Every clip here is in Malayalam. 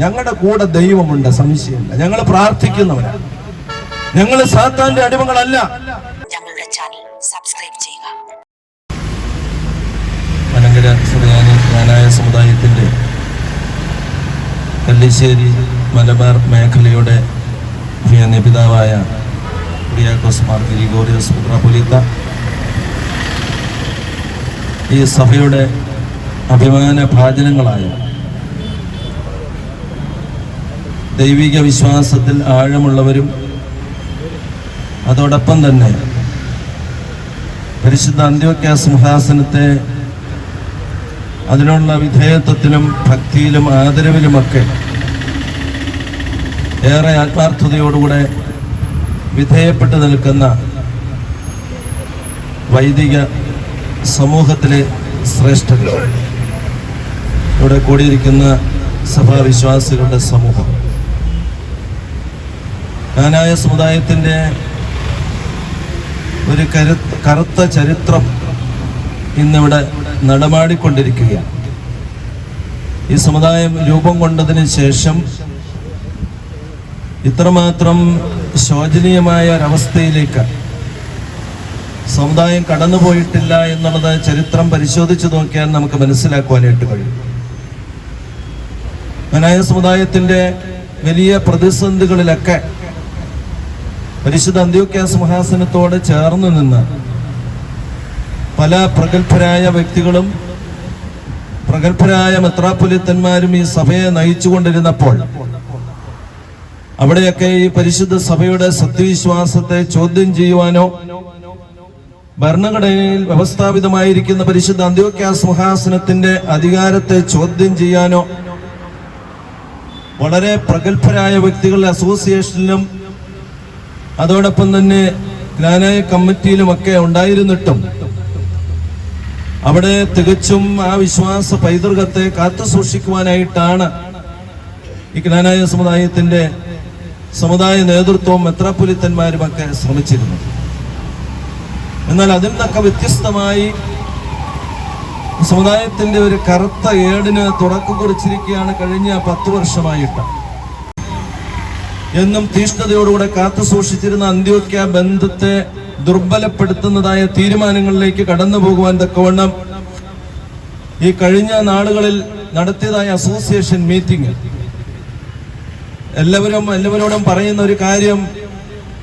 ഞങ്ങളുടെ കൂടെ ദൈവമുണ്ട് സംശയമില്ല. ഞങ്ങൾ പ്രാർത്ഥിക്കുന്നവരാ. ഞങ്ങൾ സാത്താന്റെ അടിമകളല്ല. ഞങ്ങളുടെ ചാനൽ സബ്സ്ക്രൈബ് ചെയ്യുക. മലങ്കര സുറിയാനി സമുദായത്തിന്റെ കല്ലിശ്ശേരി മലബാർ മേഖലയുടെ നിപിതാവായ പിതാവായ കുര്യാക്കോസ് മാർ ഗ്രിഗോറിയസ് പുത്രപുലിത്ത ഈ സഭയുടെ അഭിമാന ഭാജനങ്ങളായ ദൈവിക വിശ്വാസത്തിൽ ആഴമുള്ളവരും അതോടൊപ്പം തന്നെ പരിശുദ്ധ അന്ത്യോക്യ സിംഹാസനത്തെ അതിനുള്ള വിധേയത്വത്തിലും ഭക്തിയിലും ആദരവിലുമൊക്കെ ഏറെ ആത്മാർത്ഥതയോടുകൂടെ വിധേയപ്പെട്ടു നിൽക്കുന്ന വൈദിക സമൂഹത്തിലെ ശ്രേഷ്ഠകൾ ഇവിടെ കൂടിയിരിക്കുന്ന സഭാവിശ്വാസികളുടെ സമൂഹം. കാനായ സമുദായത്തിന്റെ ഒരു കരു കറുത്ത ചരിത്രം ഇന്നിവിടെ നടമാടിക്കൊണ്ടിരിക്കുകയാണ്. ഈ സമുദായം രൂപം കൊണ്ടതിന് ശേഷം ഇത്രമാത്രം ശോചനീയമായ ഒരവസ്ഥയിലേക്ക് സമുദായം കടന്നുപോയിട്ടില്ല എന്നുള്ളത് ചരിത്രം പരിശോധിച്ചു നോക്കിയാൽ നമുക്ക് മനസ്സിലാക്കുവാനായിട്ട് കഴിയും. മനായ സമുദായത്തിന്റെ വലിയ പ്രതിസന്ധികളിലൊക്കെ പരിശുദ്ധ അന്ത്യോക്യ സിംഹാസനത്തോട് ചേർന്ന് നിന്ന് പല പ്രഗത്ഭരായ വ്യക്തികളും പ്രഗത്ഭരായ മെത്രാപ്പൊലിത്തന്മാരും ഈ സഭയെ നയിച്ചുകൊണ്ടിരുന്നപ്പോൾ അവിടെയൊക്കെ ഈ പരിശുദ്ധ സഭയുടെ സത്യവിശ്വാസത്തെ ചോദ്യം ചെയ്യുവാനോ ഭരണഘടനയിൽ വ്യവസ്ഥാപിതമായിരിക്കുന്ന പരിശുദ്ധ അന്ത്യോക്യ സിംഹാസനത്തിന്റെ അധികാരത്തെ ചോദ്യം ചെയ്യാനോ വളരെ പ്രഗത്ഭരായ വ്യക്തികളുടെ അസോസിയേഷനിലും അതോടൊപ്പം തന്നെ ഗ്രാനായ കമ്മിറ്റിയിലുമൊക്കെ ഉണ്ടായിരുന്നിട്ടും അവിടെ തികച്ചും ആ വിശ്വാസ പൈതൃകത്തെ കാത്തു സൂക്ഷിക്കുവാനായിട്ടാണ് ഈ ഗ്രാനായ സമുദായത്തിന്റെ സമുദായ നേതൃത്വവും മെത്രാപ്പൊലിത്തന്മാരുമൊക്കെ ശ്രമിച്ചിരുന്നത്. എന്നാൽ അതിൽ നിന്നൊക്കെ വ്യത്യസ്തമായി സമുദായത്തിന്റെ ഒരു കറുത്ത ഏടിന് തുടക്കം കുറിച്ചിരിക്കുകയാണ് കഴിഞ്ഞ പത്ത് വർഷമായിട്ട്. എന്നും തീഷ്ണതയോടുകൂടെ കാത്തു സൂക്ഷിച്ചിരുന്ന അന്ത്യോക്യ ബന്ധത്തെ ദുർബലപ്പെടുത്തുന്നതായ തീരുമാനങ്ങളിലേക്ക് കടന്നു പോകുവാൻ തക്കവണ്ണം ഈ കഴിഞ്ഞ നാളുകളിൽ നടത്തിയതായ അസോസിയേഷൻ മീറ്റിംഗ് എല്ലാവരും എല്ലാവരോടും പറയുന്ന ഒരു കാര്യം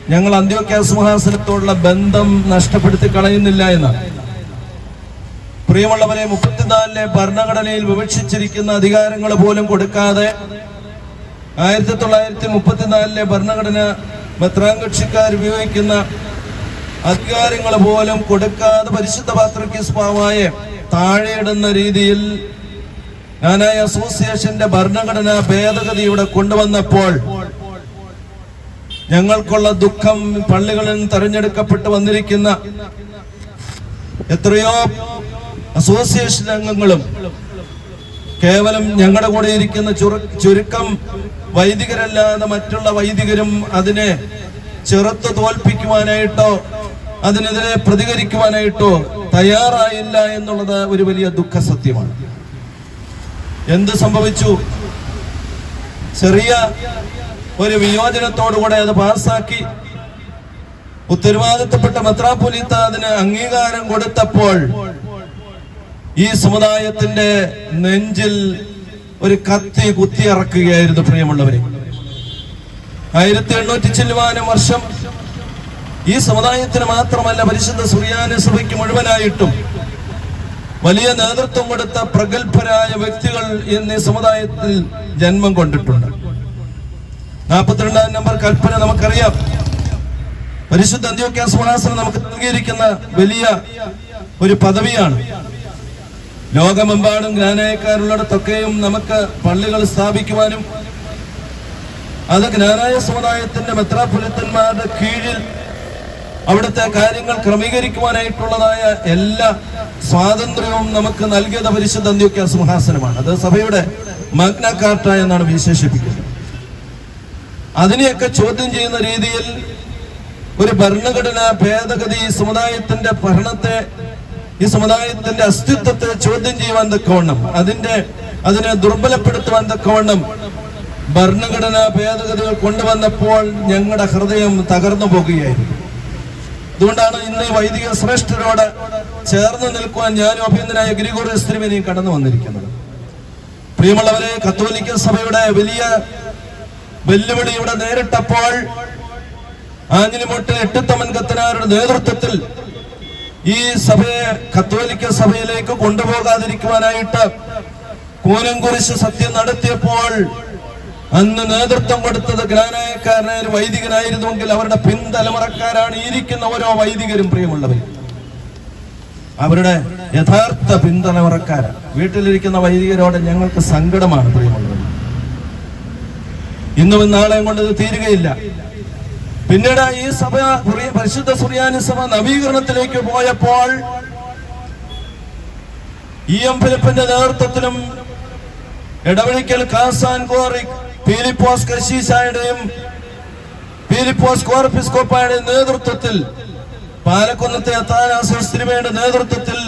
ഞങ്ങൾ അന്ത്യോക്യ സിംഹാസനത്തോടുള്ള ബന്ധം നഷ്ടപ്പെടുത്തി കളയുന്നില്ല എന്നാണ്. പ്രിയമുള്ളവരെ മുപ്പത്തിനാലിലെ ഭരണഘടനയിൽ വിവക്ഷിച്ചിരിക്കുന്ന അധികാരങ്ങൾ പോലും കൊടുക്കാതെ ആയിരത്തി തൊള്ളായിരത്തി മുപ്പത്തിനാലിലെ ഭരണഘടന മെത്രാൻ കക്ഷിക്കാർ ഉപയോഗിക്കുന്ന അധികാരങ്ങൾ പോലും കൊടുക്കാതെ പരിശുദ്ധ പാത്രക്കിസ്മാവായ താഴെയിടുന്ന രീതിയിൽ ഞാനായ അസോസിയേഷന്റെ ഭരണഘടന ഭേദഗതി ഇവിടെ കൊണ്ടുവന്നപ്പോൾ ഞങ്ങൾക്കുള്ള ദുഃഖം പള്ളികളിൽ നിന്ന് തെരഞ്ഞെടുക്കപ്പെട്ട് വന്നിരിക്കുന്ന എത്രയോ അസോസിയേഷൻ അംഗങ്ങളും കേവലം ഞങ്ങളുടെ കൂടെ ഇരിക്കുന്ന ചുരു- ചുരുക്കം വൈദികരല്ലാതെ മറ്റുള്ള വൈദികരും അതിനെ ചെറുത്ത് തോൽപ്പിക്കുവാനായിട്ടോ അതിനെതിരെ പ്രതികരിക്കുവാനായിട്ടോ തയ്യാറായില്ല എന്നുള്ളത് ഒരു വലിയ ദുഃഖ സത്യമാണ് എന്ത് സംഭവിച്ചു? ചെറിയ ഒരു വിയോജനത്തോടുകൂടെ അത് പാസാക്കി. ഉത്തരവാദിത്തപ്പെട്ട മെത്രാപൊലീത്ത അതിന് അംഗീകാരം കൊടുത്തപ്പോൾ ഈ സമുദായത്തിന്റെ നെഞ്ചിൽ ഒരു കത്തി കുത്തിയിറക്കുകയായിരുന്നു പ്രിയമുള്ളവരെ. ആയിരത്തി എണ്ണൂറ്റി ചെല്ലുവാനും വർഷം ഈ സമുദായത്തിന് മാത്രമല്ല പരിശുദ്ധ സുറിയാന സഭയ്ക്ക് മുഴുവനായിട്ടും വലിയ നേതൃത്വം കൊടുത്ത പ്രഗത്ഭരായ വ്യക്തികൾ ഇന്ന് ഈ സമുദായത്തിൽ ജന്മം കൊണ്ടിട്ടുണ്ട്. നാൽപ്പത്തിരണ്ടാം നമ്പർ കൽപ്പന നമുക്കറിയാം. പരിശുദ്ധ അന്ത്യോക്യാസ് മഹാസനം നമുക്ക് നൽകിയിരിക്കുന്ന വലിയ ഒരു പദവിയാണ്. ലോകമെമ്പാടും ജ്ഞാനായക്കാരുള്ളിടത്തൊക്കെയും നമുക്ക് പള്ളികൾ സ്ഥാപിക്കുവാനും അത് ജ്ഞാനായ സമുദായത്തിന്റെ മെത്രാപൊലിത്തന്മാരുടെ കീഴിൽ അവിടുത്തെ കാര്യങ്ങൾ ക്രമീകരിക്കുവാനായിട്ടുള്ളതായ എല്ലാ സ്വാതന്ത്ര്യവും നമുക്ക് നൽകിയത് പരിശുദ്ധ അന്ത്യോക്യ സിംഹാസനമാണ് അത് സഭയുടെ മഗ്ന കാർട്ട എന്നാണ് വിശേഷിപ്പിക്കുന്നത്. അതിനെയൊക്കെ ചോദ്യം ചെയ്യുന്ന രീതിയിൽ ഒരു ഭരണഘടനാ ഭേദഗതി സമുദായത്തിന്റെ ഭരണത്തെ ഈ സമുദായത്തിന്റെ അസ്തിത്വത്തെ ചോദ്യം ചെയ്യുവാൻ തക്കവണ്ണം അതിന്റെ അതിനെ ദുർബലപ്പെടുത്തുവാൻ തക്കവണ്ണം ഭരണഘടനാ ഭേദഗതികൾ കൊണ്ടുവന്നപ്പോൾ ഞങ്ങളുടെ ഹൃദയം തകർന്നു പോകുകയായിരുന്നു. അതുകൊണ്ടാണ് ഇന്ന് വൈദിക ശ്രേഷ്ഠരോട് ചേർന്ന് നിൽക്കുവാൻ ഞാനും അഭിനന്ദനായ ഗിരിഗോറി തിരുമേനിയും കടന്നു വന്നിരിക്കുന്നത്. പ്രിയമുള്ളവരെ കത്തോലിക്ക സഭയുടെ വലിയ വെല്ലുവിളി ഇവിടെ നേരിട്ടപ്പോൾ ആഞ്ഞിലിമുട്ടിൽ എട്ടുത്തമൻ കത്തനാരുടെ നേതൃത്വത്തിൽ ഈ സഭയെ കത്തോലിക്ക സഭയിലേക്ക് കൊണ്ടുപോകാതിരിക്കുവാനായിട്ട് കൂനംകുരിശ് സത്യം നടത്തിയപ്പോൾ അന്ന് നേതൃത്വം കൊടുത്തത് ഗ്രാനായക്കാരനായ ഒരു വൈദികനായിരുന്നുവെങ്കിൽ അവരുടെ പിൻതലമുറക്കാരാണ് ഇരിക്കുന്ന ഓരോ വൈദികരും പ്രിയമുള്ളവർ അവരുടെ യഥാർത്ഥ പിന്തുണവറക്കാരാണ് വീട്ടിലിരിക്കുന്ന വൈദികരോട് ഞങ്ങൾക്ക് സങ്കടമാണ് പ്രിയമുള്ളവർ ഇന്നും നാളെയും കൊണ്ട് ഇത് തീരുകയില്ല. പിന്നീട് ഈ സഭ പരിശുദ്ധ സുറിയാനി സഭ നവീകരണത്തിലേക്ക് പോയപ്പോൾ ഇ എം ഫിലിപ്പിന്റെ നേതൃത്വത്തിലും ഇടവഴിക്കൽ കാസാൻ കോറി പീലിപ്പോസ് കശീശായുടെയും പീലിപ്പോസ് കോർപ്പിസ്കോപ്പായുടെയും നേതൃത്വത്തിൽ പാലക്കുന്നത്തെ അത്താനാശ്രീമയുടെ നേതൃത്വത്തിൽ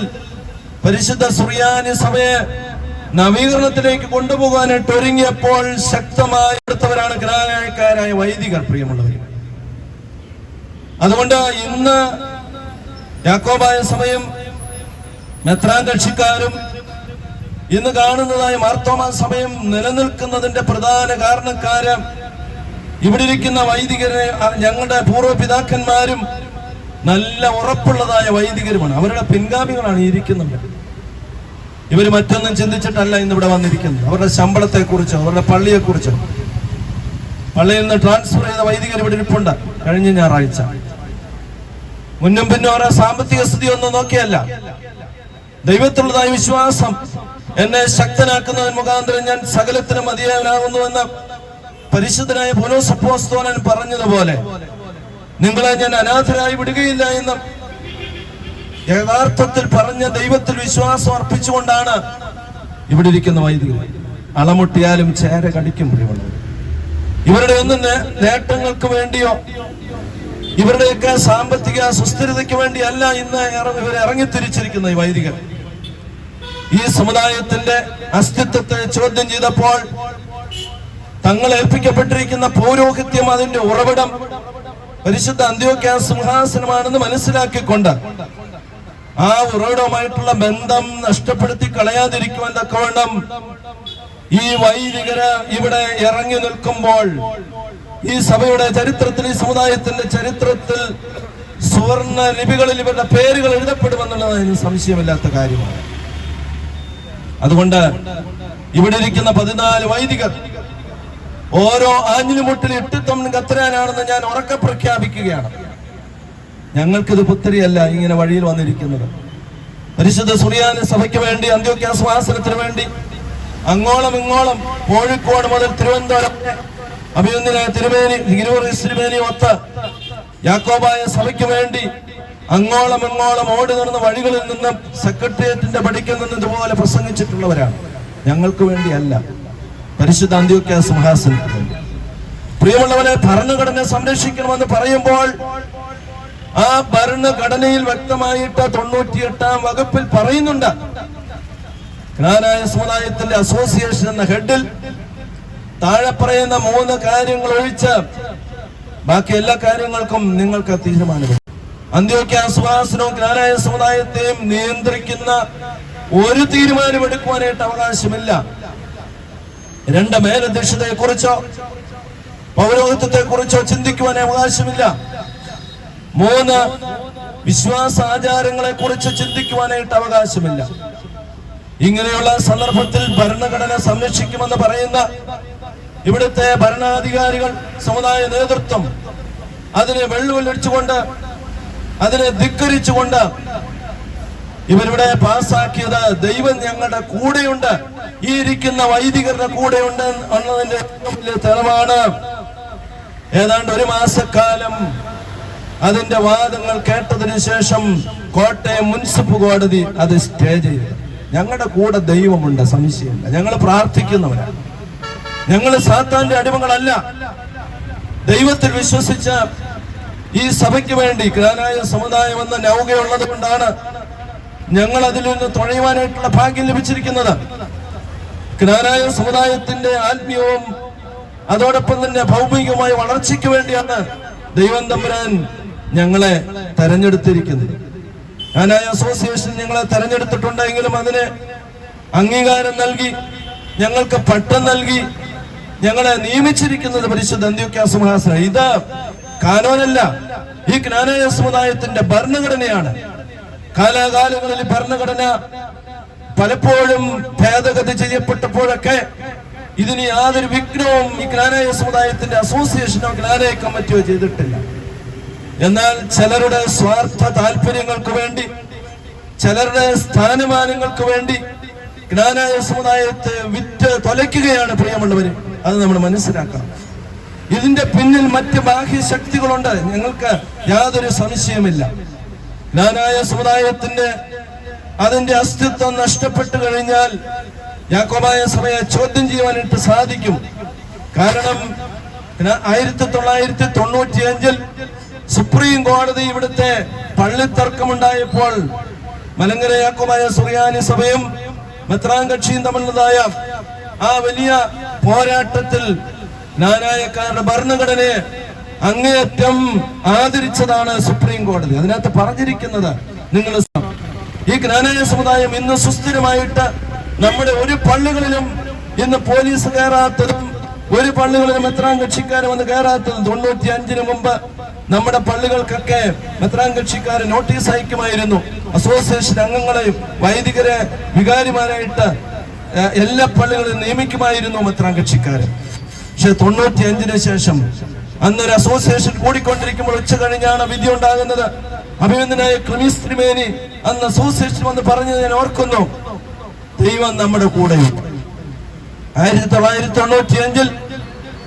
പരിശുദ്ധ സുറിയാനി സഭയെ നവീകരണത്തിലേക്ക് കൊണ്ടുപോകാനായിട്ട് ഒരുങ്ങിയപ്പോൾ ശക്തമായി എടുത്തവരാണ് ഗ്രാനായക്കാരായ വൈദികർ പ്രിയമുള്ളവർ അതുകൊണ്ട് ഇന്ന് യാക്കോബായ സഭയും മെത്രാൻ കക്ഷിക്കാരും ഇന്ന് കാണുന്നതായ മാർത്തോമാ സമയം നിലനിൽക്കുന്നതിന്റെ പ്രധാന കാരണക്കാര് ഇവിടെ ഇരിക്കുന്ന വൈദികരെ ഞങ്ങളുടെ പൂർവ പിതാക്കന്മാരും നല്ല ഉറപ്പുള്ളതായ വൈദികരുമാണ്. അവരുടെ പിൻഗാമികളാണ് ഇരിക്കുന്നത്. ഇവർ മറ്റൊന്നും ചിന്തിച്ചിട്ടല്ല ഇന്ന് ഇവിടെ വന്നിരിക്കുന്നത്. അവരുടെ ശമ്പളത്തെ കുറിച്ചോ അവരുടെ പള്ളിയെ കുറിച്ചോ പള്ളിയിൽ നിന്ന് ട്രാൻസ്ഫർ ചെയ്ത വൈദികർ ഇവിടെ ഇരിപ്പുണ്ട്. കഴിഞ്ഞ ഞായറാഴ്ച. മുന്നും പിന്നും അവരുടെ സാമ്പത്തിക സ്ഥിതി ഒന്നും നോക്കിയല്ല. ദൈവത്തിലുള്ളതായ വിശ്വാസം എന്നെ ശക്തനാക്കുന്നതിന് മുഖാന്തരം ഞാൻ സകലത്തിനും മതിയാവനാകുന്നുവെന്ന് പരിശുദ്ധനായ പുനോസപ്പോസ്തോനൻ പറഞ്ഞതുപോലെ നിങ്ങളെ ഞാൻ അനാഥരായി വിടുകയില്ല എന്ന് യഥാർത്ഥത്തിൽ പറഞ്ഞ ദൈവത്തിൽ വിശ്വാസം അർപ്പിച്ചുകൊണ്ടാണ് ഇവിടെ ഇരിക്കുന്ന വൈദികർ അളമുട്ടിയാലും ചേര കടിക്കും ഇവരുടെ ഒന്നും നേട്ടങ്ങൾക്ക് വേണ്ടിയോ ഇവരുടെയൊക്കെ സാമ്പത്തിക സുസ്ഥിരതയ്ക്ക് വേണ്ടിയല്ല ഇന്ന് ഇവർ ഇറങ്ങിത്തിരിച്ചിരിക്കുന്ന ഈ വൈദികർ ഈ സമുദായത്തിന്റെ അസ്തിത്വത്തെ ചോദ്യം ചെയ്തപ്പോൾ തങ്ങൾ ഏൽപ്പിക്കപ്പെട്ടിരിക്കുന്ന പൗരോഹിത്യം അതിന്റെ ഉറവിടം പരിശുദ്ധ അന്ത്യോക്യ സിംഹാസനമാണെന്ന് മനസ്സിലാക്കിക്കൊണ്ട് ആ ഉറവിടവുമായിട്ടുള്ള ബന്ധം നഷ്ടപ്പെടുത്തി കളയാതിരിക്കുവാൻ തക്കവണ്ണം ഈ വൈദികര് ഇവിടെ ഇറങ്ങി നിൽക്കുമ്പോൾ ഈ സഭയുടെ ചരിത്രത്തിൽ ഈ സമുദായത്തിന്റെ ചരിത്രത്തിൽ സുവർണ ലിപികളിൽ ഇവരുടെ പേരുകൾ എഴുതപ്പെടുമെന്നുള്ളതിന് സംശയമില്ലാത്ത കാര്യമാണ്. അതുകൊണ്ട് ഇവിടെ ഇരിക്കുന്ന പതിനാല് വൈദികർ ഓരോ ആഞ്ഞിലുമുട്ടിൽ ഇട്ടിത്തം കത്തരാനാണെന്ന് ഞാൻ ഉറക്ക പ്രഖ്യാപിക്കുകയാണ്. ഞങ്ങൾക്കിത് പുത്തരിയല്ല ഇങ്ങനെ വഴിയിൽ വന്നിരിക്കുന്നത്. പരിശുദ്ധ സുറിയാന സഭയ്ക്ക് വേണ്ടി അന്ത്യോക്യ സ്വാസനത്തിന് വേണ്ടി അങ്ങോളം ഇങ്ങോളം കോഴിക്കോട് മുതൽ തിരുവനന്തപുരം വരെ അഭിനന്ദനായ തിരുമേനി ഗിരിവറീസ് തിരുമേനി ഒത്ത് യാക്കോബായ സഭയ്ക്ക് വേണ്ടി അങ്ങോളം എങ്ങോളം ഓടി നടന്ന വഴികളിൽ നിന്നും സെക്രട്ടേറിയറ്റിന്റെ പടിക്കൽ നിന്ന് ഇതുപോലെ പ്രസംഗിച്ചിട്ടുള്ളവരാണ്. ഞങ്ങൾക്ക് വേണ്ടിയല്ല. പരിശുദ്ധ അന്ത്യോക്യ സിംഹാസനത്തിന് പ്രിയമുള്ളവരെ ഭരണഘടന സംരക്ഷിക്കണമെന്ന് പറയുമ്പോൾ ആ ഭരണഘടനയിൽ വ്യക്തമായിട്ട് തൊണ്ണൂറ്റിയെട്ടാം വകുപ്പിൽ പറയുന്നുണ്ട്. ജ്ഞാനായ സമുദായത്തിന്റെ അസോസിയേഷൻ എന്ന ഹെഡിൽ താഴെ പറയുന്ന മൂന്ന് കാര്യങ്ങൾ ഒഴിച്ച് ബാക്കി എല്ലാ കാര്യങ്ങൾക്കും നിങ്ങൾക്ക് തീരുമാനമെടുക്കാം. അന്ത്യോക്യ സുഹാസനവും ജ്ഞാനായ സമുദായത്തെയും നിയന്ത്രിക്കുന്ന ഒരു തീരുമാനമെടുക്കുവാനായിട്ട് അവകാശമില്ല. രണ്ട് മേലധ്യക്ഷതയെ കുറിച്ചോ പൗരോഹിത്വത്തെ കുറിച്ചോ ചിന്തിക്കുവാൻ അവകാശമില്ല. മൂന്ന് വിശ്വാസ ആചാരങ്ങളെ കുറിച്ച് ചിന്തിക്കുവാനായിട്ട് അവകാശമില്ല. ഇങ്ങനെയുള്ള സന്ദർഭത്തിൽ ഭരണഘടന സംരക്ഷിക്കുമെന്ന് പറയുന്ന ഇവിടുത്തെ ഭരണാധികാരികൾ സമുദായ നേതൃത്വം അതിനെ വെള്ളുവെല്ലടിച്ചുകൊണ്ട് അതിനെ ധിക്കരിച്ചുകൊണ്ട് ഇവരിവിടെ പാസ്സാക്കിയത് ദൈവം ഞങ്ങളുടെ കൂടെയുണ്ട്. ഈ ഇരിക്കുന്ന വൈദികരുടെ കൂടെയുണ്ട് എന്നതിന്റെ ഏറ്റവും വലിയ തെളിവാണ്. ഏതാണ്ട് ഒരു മാസക്കാലം അതിന്റെ വാദങ്ങൾ കേട്ടതിനു ശേഷം കോട്ടയം മുനിസിപ്പൽ കോടതി അത് സ്റ്റേ ചെയ്തു. ഞങ്ങളുടെ കൂടെ ദൈവമുണ്ട് സംശയമില്ല. ഞങ്ങൾ പ്രാർത്ഥിക്കുന്നവരാണ് ഞങ്ങൾ സാത്താന്റെ അടിമകളല്ല. ദൈവത്തിൽ വിശ്വസിച്ച ഈ സഭയ്ക്ക് വേണ്ടി ജ്ഞാനായ സമുദായം എന്ന നൗകയുള്ളത് കൊണ്ടാണ് ഞങ്ങൾ അതിൽ നിന്ന് തുഴയുവാനായിട്ടുള്ള ഭാഗ്യം ലഭിച്ചിരിക്കുന്നത്. ജ്ഞാനായ സമുദായത്തിന്റെ ആത്മീയവും അതോടൊപ്പം തന്നെ ഭൗമികമായ വളർച്ചയ്ക്ക് വേണ്ടിയാണ് ദൈവം തമ്പുരാൻ ഞങ്ങളെ തെരഞ്ഞെടുത്തിരിക്കുന്നത്. ഞാനായ അസോസിയേഷൻ ഞങ്ങളെ തെരഞ്ഞെടുത്തിട്ടുണ്ടെങ്കിലും അതിന് അംഗീകാരം നൽകി ഞങ്ങൾക്ക് പട്ടം നൽകി ഞങ്ങളെ നിയമിച്ചിരിക്കുന്നത് പരിശുദ്ധ അന്ത്യോക്യ സിംഹാസനം ഇത് കാനോനല്ല. ഈ ജ്ഞാനായ സമുദായത്തിന്റെ ഭരണഘടനയാണ്. കാലാകാലങ്ങളിൽ ഭരണഘടന പലപ്പോഴും ഭേദഗതി ചെയ്യപ്പെട്ടപ്പോഴൊക്കെ ഇതിന് യാതൊരു വിഘ്നവും ഈ ജ്ഞാനായ സമുദായത്തിന്റെ അസോസിയേഷനോ ജ്ഞാനായ കമ്മിറ്റിയോ ചെയ്തിട്ടില്ല. എന്നാൽ ചിലരുടെ സ്വാർത്ഥ താല്പര്യങ്ങൾക്ക് വേണ്ടി ചിലരുടെ സ്ഥാനമാനങ്ങൾക്ക് വേണ്ടി ജ്ഞാനായ സമുദായത്തെ വിറ്റ് തൊലയ്ക്കുകയാണ് പ്രിയമുള്ളവര്. അത് നമ്മൾ മനസ്സിലാക്കണം. ഇതിന്റെ പിന്നിൽ മറ്റ് ബാഹ്യ ശക്തികളുണ്ട്. ഞങ്ങൾക്ക് യാതൊരു സംശയമില്ല ജ്ഞാനായ സമുദായത്തിന്റെ അതിന്റെ അസ്തിത്വം നഷ്ടപ്പെട്ടു കഴിഞ്ഞാൽ യാക്കോബായ സഭയെ ചോദ്യം ചെയ്യുവാനായിട്ട് സാധിക്കും. കാരണം ആയിരത്തി തൊള്ളായിരത്തി തൊണ്ണൂറ്റി അഞ്ചിൽ സുപ്രീം കോടതി ഇവിടുത്തെ പള്ളിത്തർക്കമുണ്ടായപ്പോൾ മലങ്കര യാക്കോബായ സുറിയാനി സഭയും മെത്രാൻ കക്ഷിയും തമ്മിലുള്ളതായ ആ വലിയ പോരാട്ടത്തിൽ നാനായക്കാരുടെ ഭരണഘടനയെ അങ്ങേയറ്റം ആദരിച്ചതാണ് സുപ്രീം കോടതി. അതിനകത്ത് പറഞ്ഞിരിക്കുന്നത് നിങ്ങൾ ഈ ജ്ഞാനായ സമുദായം ഇന്ന് സുസ്ഥിരമായിട്ട് നമ്മുടെ ഒരു പള്ളികളിലും ഇന്ന് പോലീസ് കയറാത്തതും ഒരു പള്ളികളിലും എത്രാം കക്ഷിക്കാർ വന്ന് കയറാത്തതും തൊണ്ണൂറ്റി അഞ്ചിന് മുമ്പ് നമ്മുടെ പള്ളികൾക്കൊക്കെ എത്രാം കക്ഷിക്കാർ നോട്ടീസ് അയക്കുമായിരുന്നു. അസോസിയേഷൻ അംഗങ്ങളെയും വൈദികരെ വികാരിമാരായിട്ട് എല്ലാ പള്ളികളും നിയമിക്കുമായിരുന്നു എത്രാം കക്ഷിക്കാർ പക്ഷെ തൊണ്ണൂറ്റി അഞ്ചിന് ശേഷം അന്നൊരു അസോസിയേഷൻ കൂടിക്കൊണ്ടിരിക്കുമ്പോൾ ഉച്ച കഴിഞ്ഞാണ് വിധി ഉണ്ടാകുന്നത്. അഭിനന്ദനായ ക്രിമീസ് ത്രിമേനി അന്ന് അസോസിയേഷൻ വന്ന് പറഞ്ഞത് ഞാൻ ഓർക്കുന്നു. ദൈവം നമ്മുടെ കൂടെയുണ്ട് ആയിരത്തി തൊള്ളായിരത്തി തൊണ്ണൂറ്റി അഞ്ചിൽ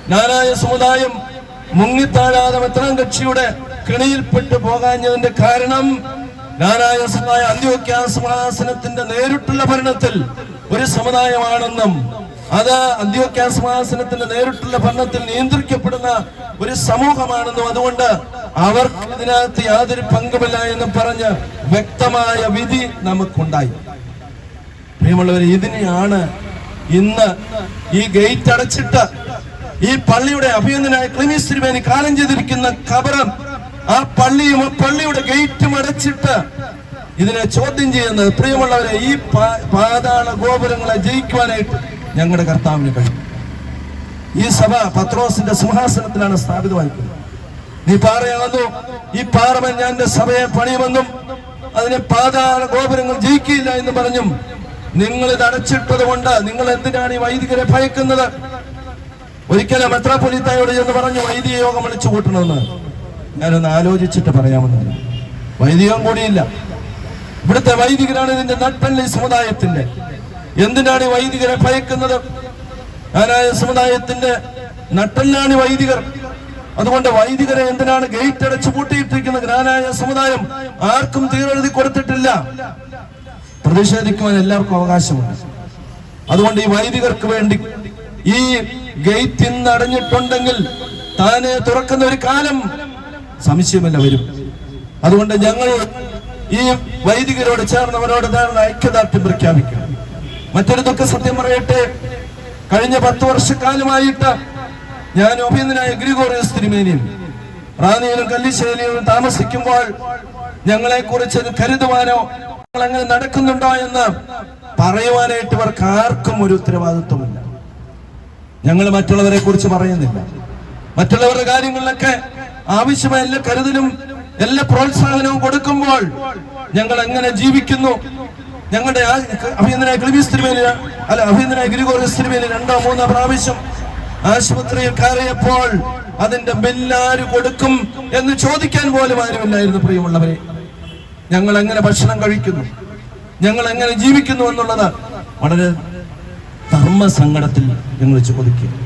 നാനായ സമുദായം മുങ്ങിത്താഴാതെ മെത്രാൻ കക്ഷിയുടെ കിണിയിൽപ്പെട്ടു പോകാഞ്ഞതിന്റെ കാരണം നാനായ സമുദായ അന്ത്യോക്യാസമാസനത്തിന്റെ നേരിട്ടുള്ള ഭരണത്തിൽ ഒരു സമുദായമാണെന്നും അത് അന്ത്യോക്യാ സിംഹാസനത്തിന്റെ നേരിട്ടുള്ള ഭരണത്തിൽ നിയന്ത്രിക്കപ്പെടുന്ന ഒരു സമൂഹമാണെന്നും അതുകൊണ്ട് അവർക്ക് ഇതിനകത്ത് യാതൊരു പങ്കുമില്ല എന്ന് പറഞ്ഞ് വ്യക്തമായ വിധി നമുക്കുണ്ടായി. പ്രിയമുള്ളവർ ഇതിനെയാണ് ഇന്ന് ഈ ഗേറ്റ് അടച്ചിട്ട് ഈ പള്ളിയുടെ അഭിനന്ദനായ ക്ലിമീസ് തിരുമേനി കാലം ചെയ്തിരിക്കുന്ന കബറം ആ പള്ളിയും ആ പള്ളിയുടെ ഗേറ്റും അടച്ചിട്ട് ഇതിനെ ചോദ്യം ചെയ്യുന്നത് പ്രിയമുള്ളവരെ ഈ പാതാള ഗോപുരങ്ങളെ ജയിക്കുവാനായിട്ട് ഞങ്ങളുടെ കർത്താവിന് കഴിയും. ഈ സഭ പത്രോസിന്റെ സിംഹാസനത്തിലാണ് സ്ഥാപിതമായിരിക്കുന്നത്. നീ പാറയാകുന്നു ഈ പാറമൻ ഞാൻ സഭയെ പണിയുമെന്നും അതിനെ പാതാള ഗോപുരങ്ങൾ ജയിക്കില്ല എന്ന് പറഞ്ഞും നിങ്ങൾ ഇത് അടച്ചിട്ടത് കൊണ്ട് നിങ്ങൾ എന്തിനാണ് ഈ വൈദികരെ ഭയക്കുന്നത്? ഒരിക്കലും മെത്രാപൊലിത്തായോട് ചെന്ന് പറഞ്ഞു വൈദിക യോഗം വിളിച്ചു കൂട്ടണമെന്ന് ഞാനൊന്ന് ആലോചിച്ചിട്ട് പറയാമെന്ന് വൈദികം കൂടിയില്ല. ഇവിടുത്തെ വൈദികരാണ് ഇതിന്റെ നട്ടല്ലി സമുദായത്തിന്റെ. എന്തിനാണ് വൈദികരെ ഭയക്കുന്നത്? ഞാനായ സമുദായത്തിന്റെ നട്ടല്ലാണ് വൈദികർ. അതുകൊണ്ട് വൈദികരെ എന്തിനാണ് ഗേറ്റ് അടച്ചു പൂട്ടിയിട്ടിരിക്കുന്ന ജ്ഞാനായ സമുദായം ആർക്കും തീരെഴുതി കൊടുത്തിട്ടില്ല. പ്രതിഷേധിക്കുവാൻ എല്ലാവർക്കും അവകാശമുണ്ട്. അതുകൊണ്ട് ഈ വൈദികർക്ക് വേണ്ടി ഈ ഗേറ്റ് ഇന്ന് അടഞ്ഞിട്ടുണ്ടെങ്കിൽ താനെ തുറക്കുന്ന ഒരു കാലം സംശയമല്ല വരും. അതുകൊണ്ട് ഞങ്ങൾ ഈ വൈദികരോട് ചേർന്നവരോട് നേർന്ന ഐക്യദാർഢ്യം പ്രഖ്യാപിക്കുക. മറ്റൊരു സത്യം പറയട്ടെ. കഴിഞ്ഞ പത്ത് വർഷക്കാലമായിട്ട് ഞാൻ ഉപേന്ദ്രനായ ഗ്രിഗോറിയസ് തിരുമേനിയും റാന്നിയിലും കല്ലിശ്ശേരിയിലും താമസിക്കുമ്പോൾ ഞങ്ങളെ കുറിച്ച് കരുതുവാനോ അങ്ങനെ നടക്കുന്നുണ്ടോ എന്ന് പറയുവാനായിട്ട് ഇവർക്ക് ആർക്കും ഒരു ഉത്തരവാദിത്വമില്ല. ഞങ്ങൾ മറ്റുള്ളവരെ കുറിച്ച് പറയുന്നില്ല. മറ്റുള്ളവരുടെ കാര്യങ്ങളിലൊക്കെ ആവശ്യമായ എല്ലാ കരുതലും എല്ലാ പ്രോത്സാഹനവും കൊടുക്കുമ്പോൾ ഞങ്ങൾ എങ്ങനെ ജീവിക്കുന്നു? ഞങ്ങളുടെ അഭിനന്ദനായ ഗ്ലിബീസ് തിരുമേനി അല്ല അഭിനന്ദനായ ഗിരിഗോറിയസ് തിരുമേനി രണ്ടോ മൂന്നോ പ്രാവശ്യം ആശുപത്രിയിൽ കയറിയപ്പോൾ അതിന്റെ ബില്ലാര് കൊടുക്കും എന്ന് ചോദിക്കാൻ പോലും ആരുമില്ലായിരുന്നു പ്രിയമുള്ളവരെ. ഞങ്ങൾ എങ്ങനെ ഭക്ഷണം കഴിക്കുന്നു? ഞങ്ങൾ എങ്ങനെ ജീവിക്കുന്നു എന്നുള്ളത് വളരെ ധർമ്മസങ്കടത്തിൽ ഞങ്ങൾ ചോദിക്കും.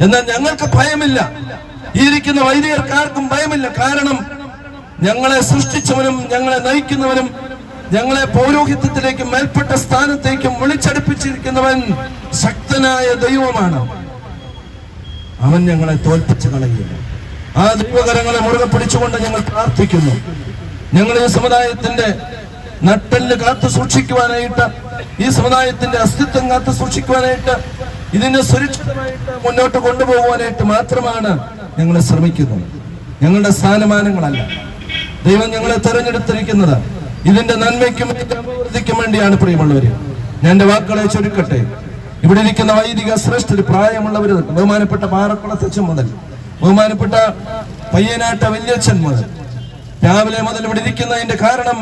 എന്നാൽ ഞങ്ങൾക്ക് ഭയമില്ല. ഈ ഇരിക്കുന്ന വൈദികർക്കാർക്കും ഭയമില്ല. കാരണം ഞങ്ങളെ സൃഷ്ടിച്ചവനും ഞങ്ങളെ നയിക്കുന്നവനും ഞങ്ങളെ പൗരോഹിത്യത്തിലേക്കും മേൽപ്പെട്ട സ്ഥാനത്തേക്കും വിളിച്ചടുപ്പിച്ചിരിക്കുന്നവൻ ശക്തനായ ദൈവമാണ്. അവൻ ഞങ്ങളെ തോൽപ്പിച്ചു കളയില്ല ആ ദൈവകരങ്ങളെ മുറുകെ പിടിച്ചുകൊണ്ട് ഞങ്ങൾ പ്രാർത്ഥിക്കുന്നു. ഞങ്ങൾ ഈ സമുദായത്തിന്റെ നട്ടെല്ല് കാത്തു സൂക്ഷിക്കുവാനായിട്ട് ഈ സമുദായത്തിന്റെ അസ്തിത്വം കാത്തു സൂക്ഷിക്കുവാനായിട്ട് ഇതിനെ സുരക്ഷിതമായിട്ട് മുന്നോട്ട് കൊണ്ടുപോകുവാനായിട്ട് മാത്രമാണ് ഞങ്ങൾ ശ്രമിക്കുന്നത്. ഞങ്ങളുടെ സ്ഥാനമാനങ്ങളല്ല. ദൈവം ഞങ്ങളെ തെരഞ്ഞെടുത്തിരിക്കുന്നത്. ഇതിന്റെ നന്മയ്ക്കും അഭിവൃദ്ധിക്കും വേണ്ടിയാണ് പ്രിയമുള്ളവര്. ഞാൻ എന്റെ വാക്കുകളെ ചുരുക്കട്ടെ. ഇവിടെ ഇരിക്കുന്ന വൈദിക ശ്രേഷ്ഠര് പ്രായമുള്ളവര് ബഹുമാനപ്പെട്ട പാറക്കുളത്തച്ഛൻ മുതൽ ബഹുമാനപ്പെട്ട പയ്യനാട്ട വല്യച്ഛൻ മുതൽ രാവിലെ മുതൽ ഇവിടെ ഇരിക്കുന്നതിന്റെ കാരണം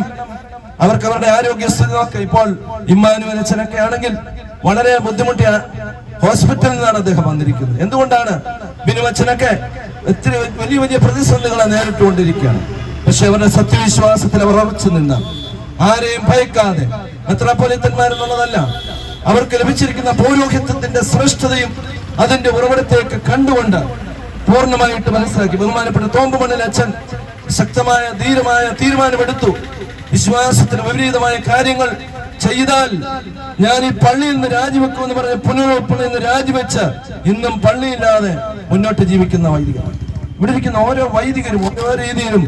അവർക്ക് അവരുടെ ആരോഗ്യസ്ഥിതി ഒക്കെ ഇപ്പോൾ ഇമ്മാനുവൽ അച്ഛനൊക്കെ ആണെങ്കിൽ വളരെ ബുദ്ധിമുട്ടിയ ഹോസ്പിറ്റലിൽ നിന്നാണ് അദ്ദേഹം വന്നിരിക്കുന്നത്. എന്തുകൊണ്ടാണ് ബിനു അച്ഛനൊക്കെ ഒത്തിരി വലിയ വലിയ പ്രതിസന്ധികളെ നേരിട്ടുകൊണ്ടിരിക്കുകയാണ്? പക്ഷെ അവരുടെ സത്യവിശ്വാസത്തിൽ അവർ ഉറച്ചു നിന്ന് ആരെയും ഭയക്കാതെ മെത്രാപ്പൊലിത്തന്മാരെന്നുള്ളതല്ല അവർക്ക് ലഭിച്ചിരിക്കുന്ന പൗരോഹിത്യത്തിന്റെ ശ്രേഷ്ഠതയും അതിന്റെ ഉറവിടത്തേക്ക് കണ്ടുകൊണ്ട് പൂർണമായിട്ട് മനസ്സിലാക്കി. ബഹുമാനപ്പെട്ട തോമ്പുമണ്ണിൽ അച്ഛൻ ശക്തമായ ധീരമായ തീരുമാനമെടുത്തു. വിശ്വാസത്തിന് വിപരീതമായ കാര്യങ്ങൾ ചെയ്താൽ ഞാൻ ഈ പള്ളിയിൽ നിന്ന് രാജിവെക്കുമെന്ന് പറഞ്ഞ പുനരുൾപ്പള്ളിയിൽ നിന്ന് രാജിവെച്ച് ഇന്നും പള്ളിയില്ലാതെ മുന്നോട്ട് ജീവിക്കുന്ന വൈദികമാണ് ഇവിടെ ഇരിക്കുന്ന ഓരോ വൈദികരും ഓരോ രീതിയിലും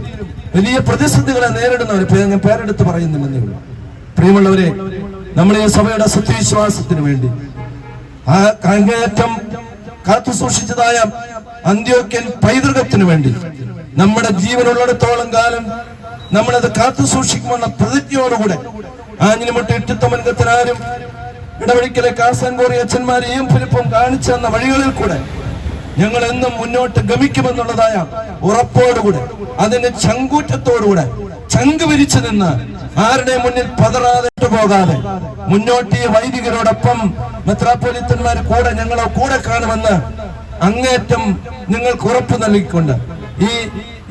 വലിയ പ്രതിസന്ധികളെ നേരിടുന്നവർ പേരെടുത്ത് പറയുന്നില്ലെന്നേ ഉള്ളൂ. പ്രിയമുള്ളവരെ നമ്മൾ ഈ സഭയുടെ സത്യവിശ്വാസത്തിന് വേണ്ടി ആ അങ്ങേയറ്റം കാത്തു സൂക്ഷിച്ചതായ അന്ത്യോക്യൻ പൈതൃകത്തിന് വേണ്ടി നമ്മുടെ ജീവനുള്ളിടത്തോളം കാലം നമ്മളത് കാത്തു സൂക്ഷിക്കുമെന്ന പ്രതിജ്ഞയോടുകൂടെ ആഞ്ഞിലിമുട്ട് ഇട്ടിത്തമൻകത്തിനാരും ഇടവഴിക്കലെ കാസൻകോറി അച്ഛന്മാരെയും ഫിലിപ്പും കാണിച്ചു തന്ന വഴികളിൽ കൂടെ ഞങ്ങൾ എന്നും മുന്നോട്ട് ഗമിക്കുമെന്നുള്ളതായ ഉറപ്പോടുകൂടെ അതിന്റെ ചങ്കൂറ്റത്തോടുകൂടെ ചങ്ക് വിരിച്ചു നിന്ന് ആരുടെ മുന്നിൽ പതറാതെ പോകാതെ മുന്നോട്ട് വൈദികരോടൊപ്പം മെത്രാപ്പൊലിത്തന്മാർ കൂടെ ഞങ്ങളെ കൂടെ കാണുമെന്ന് അങ്ങേറ്റം നിങ്ങൾക്ക് ഉറപ്പ് നൽകിക്കൊണ്ട് ഈ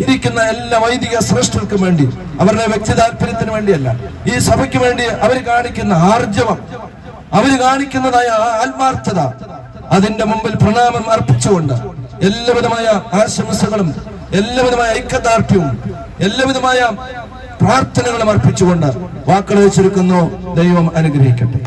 ഇരിക്കുന്ന എല്ലാ വൈദിക ശ്രേഷ്ഠർക്കും വേണ്ടി അവരുടെ വ്യക്തി താല്പര്യത്തിന് വേണ്ടിയല്ല ഈ സഭയ്ക്ക് വേണ്ടി അവർ കാണിക്കുന്ന ആർജവം അവർ കാണിക്കുന്നതായ ആത്മാർത്ഥത അതിന്റെ മുമ്പിൽ പ്രണാമം അർപ്പിച്ചുകൊണ്ട് എല്ലാവിധമായ ആശംസകളും എല്ലാവിധമായ ഐക്യദാർഢ്യവും എല്ലാവിധമായ പ്രാർത്ഥനകളും അർപ്പിച്ചുകൊണ്ട് വാക്കുകൾ ചുരുക്കുന്നു ദൈവം അനുഗ്രഹിക്കട്ടെ.